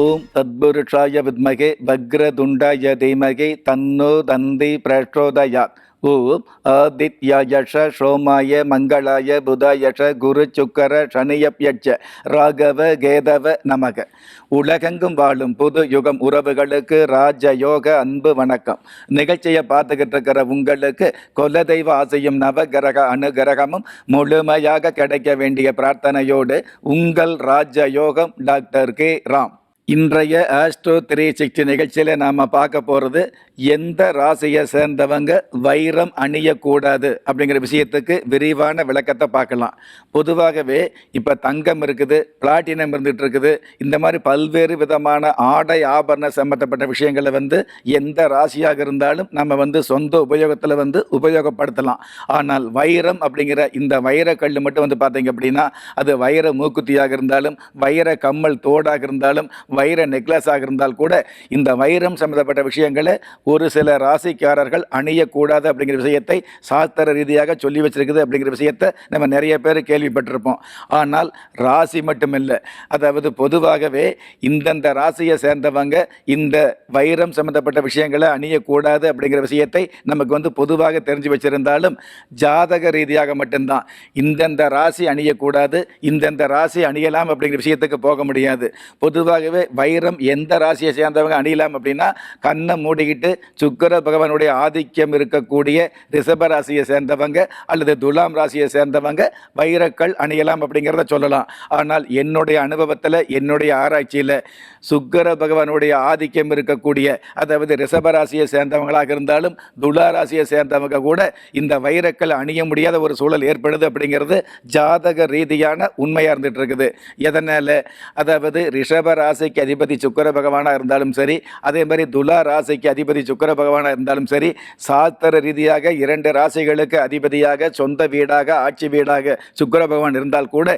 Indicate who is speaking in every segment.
Speaker 1: ஓம் தத்புருஷாய வித்மகே வக்ரதுண்டாய தீமகே தன்னோ தந்தி பிரச்சோதயாத் ஓம் ஆதித்யாயஷ சோமாய மங்களாய புதாயஷ குரு சுக்கர சனியப்யட்ச ராகவ கேதவ நமக உலகெங்கும் வாழும் புது யுகம் உறவுகளுக்கு ராஜயோக அன்பு வணக்கம். நிகழ்ச்சியை பார்த்துக்கிட்டு இருக்கிற உங்களுக்கு குலதெய்வ ஆசையும் நவகிரக அனுகிரகமும் முழுமையாக கிடைக்க வேண்டிய பிரார்த்தனையோடு உங்கள் ராஜயோகம் டாக்டர் கே. ராம். இன்றைய ஆஸ்ட்ரோ த்ரீ சிக்ஸ்டி நிகழ்ச்சியில் நாம் பார்க்க போகிறது எந்த ராசியை சேர்ந்தவங்க வைரம் அணியக்கூடாது அப்படிங்கிற விஷயத்துக்கு விரிவான விளக்கத்தை பார்க்கலாம். பொதுவாகவே இப்போ தங்கம் இருக்குது பிளாட்டினம் இருந்துகிட்டு இருக்குது. இந்த மாதிரி பல்வேறு விதமான ஆடை ஆபரண சம்மந்தப்பட்ட விஷயங்களை வந்து எந்த ராசியாக இருந்தாலும் நம்ம வந்து சொந்த உபயோகத்தில் வந்து உபயோகப்படுத்தலாம். ஆனால் வைரம் அப்படிங்கிற இந்த வைரக்கல் மட்டும் வந்து பார்த்தீங்க அப்படின்னா அது வைர மூக்குத்தியாக இருந்தாலும் வைர கம்மல் தோடாக இருந்தாலும் வைர நெக்லஸாக இருந்தால் கூட இந்த வைரம் சம்மந்தப்பட்ட விஷயங்களை ஒரு சில ராசிக்காரர்கள் அணியக்கூடாது அப்படிங்கிற விஷயத்தை சாஸ்திர ரீதியாக சொல்லி வச்சிருக்குது அப்படிங்கிற விஷயத்தை நம்ம நிறைய பேர் கேள்விப்பட்டிருப்போம். ஆனால் ராசி மட்டுமில்லை. அதாவது பொதுவாகவே இந்தந்த ராசியை சேர்ந்தவங்க இந்த வைரம் சம்மந்தப்பட்ட விஷயங்களை அணியக்கூடாது அப்படிங்கிற விஷயத்தை நமக்கு வந்து பொதுவாக தெரிஞ்சு வச்சிருந்தாலும் ஜாதக ரீதியாக மட்டும்தான். இந்தந்த ராசி அணியக்கூடாது இந்தந்த ராசி அணியலாம் அப்படிங்கிற விஷயத்துக்கு போக முடியாது. பொதுவாகவே வைரம் எந்த ராசியை சேர்ந்தவங்க அணியலாம் அப்படின்னா கண்ணை மூடிக்கிட்டு சுக்கர பகவானுடைய ஆதிக்கம் இருக்கக்கூடிய ரிஷப ராசியை சேர்ந்தவங்க அல்லது துலாம் ராசியை சேர்ந்தவங்க வைரக்கல் அணியலாம் அப்படிங்கிறத சொல்லலாம். ஆனால் என்னுடைய அனுபவத்தில் என்னுடைய ஆராய்ச்சியில் சுக்கர பகவானுடைய ஆதிக்கம் இருக்கக்கூடிய அதாவது ரிஷப ராசியை சேர்ந்தவங்களாக இருந்தாலும் துலா ராசியை சேர்ந்தவங்க கூட இந்த வைரக்கல் அணிய முடியாத ஒரு சூழல் ஏற்படுது அப்படிங்கிறது ஜாதக ரீதியான உண்மையாக இருந்துட்டு இருக்குது எதனால்? அதாவது ரிஷப ராசிக்கு அதிபதி சுக்கர பகவானாக இருந்தாலும் சரி அதே மாதிரி துலா ராசிக்கு அதிபதி சுக்கிர பகவானாக இருந்தாலும் சரி சாஸ்திர ரீதியாக இரண்டு ராசிகளுக்கு அதிபதியாக சொந்த வீடாக ஆட்சி வீடாக சுக்கர பகவான் இருந்தால் கூட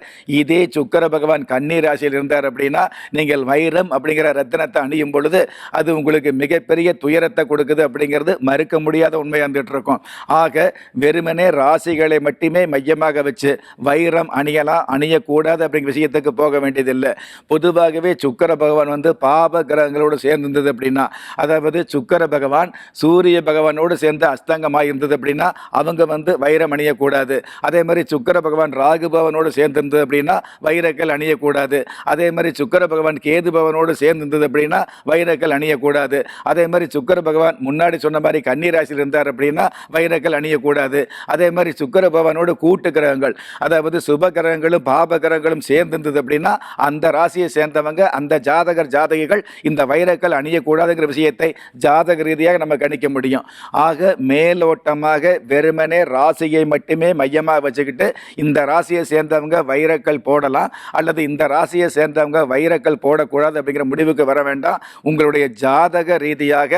Speaker 1: இதே சுக்கர பகவான் கன்னி ராசியில் இருந்தார் அப்படின்னா நீங்கள் வைரம் அப்படிங்கிற ரத்தினத்தை அணியும் பொழுது அது உங்களுக்கு மிகப்பெரிய துயரத்தை கொடுக்குது அப்படிங்கிறது மறுக்க முடியாத உண்மையாக இருந்துட்டு இருக்கும் ஆக வெறுமனே ராசிகளை மட்டுமே மையமாக வச்சு வைரம் அணியலாம் அணியக்கூடாது அப்படிங்கிற விஷயத்துக்கு போக வேண்டியதில்லை. பொதுவாகவே சுக்கர பகவான் வந்து பாப கிரகங்களோடு சேர்ந்து இருந்தது அப்படின்னா அதாவது சுக்கிர பகவான் சூரிய பகவானோடு சேர்ந்து அஸ்தங்கமாக இருந்தது அப்படின்னா அவங்க வந்து வைரம் அணியக்கூடாது. அதே மாதிரி சுக்கர பகவான் ராகு பவனோடு சேர்ந்து இருந்தது அப்படின்னா வைரக்கல் அணியக்கூடாது. அதே மாதிரி சுக்கர பகவான் கேது பவனோடு சேர்ந்து இருந்தது அப்படின்னா வைரக்கல் அணியக்கூடாது. அதே மாதிரி சுக்கர பகவான் முன்னாடி சொன்ன மாதிரி கன்னி ராசியில் இருந்தார் அப்படின்னா வைரக்கல் அணியக்கூடாது. அதே மாதிரி சுக்கர பகவானோடு கூட்டு கிரகங்கள் அதாவது சுப கிரகங்களும் பாப கிரகங்களும் சேர்ந்து இருந்தது அப்படின்னா அந்த ராசியை சேர்ந்தவங்க அந்த ஜாதகர் ஜாதகிகள் இந்த வைரக்கல் அணியக்கூடாதுங்கிற விஷயத்தை ஜாதக ரீதியாக நம்ம கணிக்க முடியும். ஆக மேலோட்டமாக வெறுமனே ராசியை மட்டுமே மையமாக வச்சுக்கிட்டு இந்த ராசியை சேர்ந்தவங்க வைரக்கல் போடலாம் அல்லது இந்த ராசியை சேர்ந்தவங்க வைரக்கல் போடக்கூடாது அப்படிங்கிற முடிவுக்கு வர வேண்டாம். உங்களுடைய ஜாதக ரீதியாக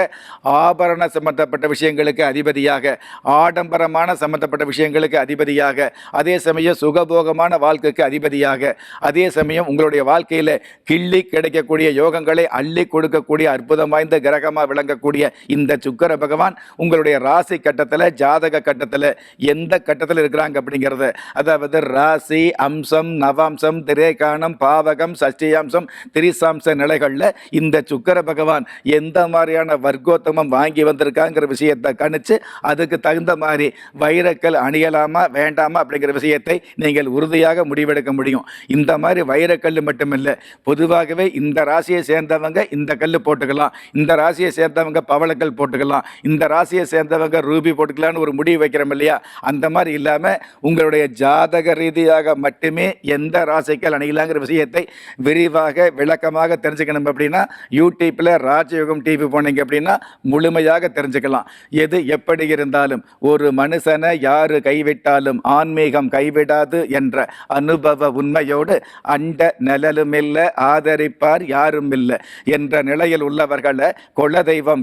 Speaker 1: ஆபரண சம்பந்தப்பட்ட விஷயங்களுக்கு அதிபதியாக ஆடம்பரமான சம்பந்தப்பட்ட விஷயங்களுக்கு அதிபதியாக அதே சமயம் சுகபோகமான வாழ்க்கைக்கு அதிபதியாக அதே சமயம் உங்களுடைய வாழ்க்கையில் கிள்ளி கிடைக்கக்கூடிய யோகங்களை அள்ளி கொடுக்கக்கூடிய அற்புதம் வாய்ந்த கிரகமாக விளங்கக்கூடிய இந்த சுக்கர பகவான் உங்களுடைய ராசி கட்டத்தில் ஜாதக கட்டத்தில் எந்த கட்டத்தில் இருக்கிறாங்க அப்படிங்கிறத அதாவது ராசி அம்சம் நவாம்சம் திரேகானம் பாவகம் சஷ்டியாம்சம் திரிசாம்ச நிலைகளில் இந்த சுக்கர பகவான் எந்த மாதிரியான வர்க்கோத்தமம் வாங்கி வந்திருக்காங்கிற விஷயத்தை கணிச்சு அதுக்கு தகுந்த மாதிரி வைரக்கல் அணியலாமா வேண்டாமா அப்படிங்கிற விஷயத்தை நீங்கள் உறுதியாக முடிவெடுக்க முடியும். இந்த மாதிரி வைரக்கல் மட்டுமில்லை பொதுவாகவே இந்த ராசியை சேர்ந்தவங்க இந்த கல் போட்டுக்கலாம். இந்த ராசியை சேர்ந்தவங்க பவளக்கல் போட்டுக்கலாம். இந்த ராசியை சேர்ந்தவங்க ரூபி போட்டுக்கலாம்னு ஒரு முடிவு வைக்கிறோம் இல்லையா? அந்த மாதிரி இல்லாமல் உங்களுடைய ஜாதக ரீதியாக மட்டுமே எந்த ராசிக்கல் அணியலாங்கிற விஷயத்தை விரிவாக விளக்கமாக தெரிஞ்சுக்கணும் அப்படின்னா யூடியூப்பில் ராஜயோகம் டிவி போனீங்க அப்படின்னா முழுமையாக தெரிஞ்சுக்கலாம். எது எப்படி இருந்தாலும் ஒரு மனுஷனை யார் கைவிட்டாலும் ஆன்மீகம் கைவிடாது என்ற அனுபவ உண்மையோடு அண்ட நிழலுமில்லை ஆதரிப்பார் யாரும் இல்லை என்ற நிலையில் உள்ளவர்களை குலதெய்வம்